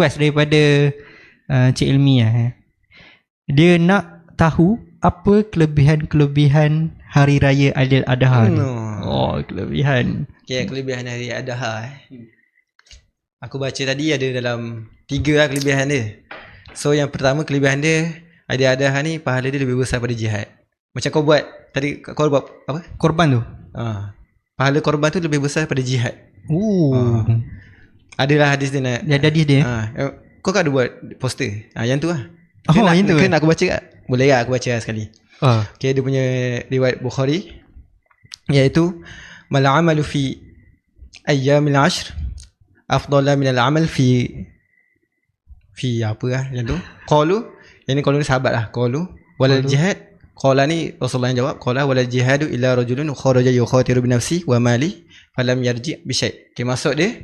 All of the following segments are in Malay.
request daripada uh, Cik Ilmiah eh. Dia nak tahu apa kelebihan-kelebihan Hari Raya Aidil Adha ni. No. Oh, kelebihan. Okay, kelebihan hari Adha eh. Aku baca tadi ada dalam tiga lah kelebihan dia. So yang pertama kelebihan dia hari Adha ni pahala dia lebih besar pada jihad. Macam kau buat tadi kau buat apa? Korban tu. Ha. Pahala korban tu lebih besar pada jihad. Oh. Adalah hadis dia nak. Dia ada hadis dia. Ha. Kau kan ada buat poster. Ha, yang tu lah. Oh, Ke nak, yang tu ke eh? aku baca tak? Boleh lah aku baca lah sekali. Ah. Okay, dia punya riwayat Bukhari iaitu mal amalu fi ayyamil ashr afdala min al amal fi fi apa lah yang tu qalu yang ni qalu ni sahabat lah qalu walal jihad qala ni Rasulullah yang jawab qala walal jihadu illa rajulun kharaja yukhatiru bi nafsi wa mali falam yarji bi syai okay, maksud dia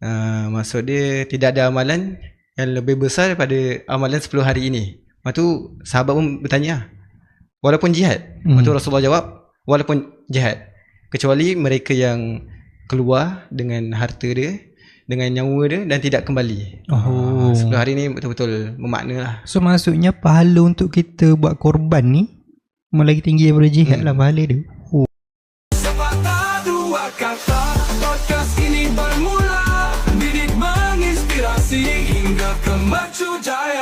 uh, maksud dia tidak ada amalan yang lebih besar daripada amalan 10 hari ini Lepas tu sahabat pun bertanya Walaupun jihad Hmm. Lepas tu Rasulullah jawab Walaupun jihad Kecuali mereka yang Keluar dengan harta dia Dengan nyawa dia Dan tidak kembali Oh. Ah, 10 hari ni betul-betul Bermakna lah So maksudnya pahala untuk kita buat korban ni lagi tinggi daripada jihad Hmm. lah pahala dia. Oh. Dua kata come the to giant.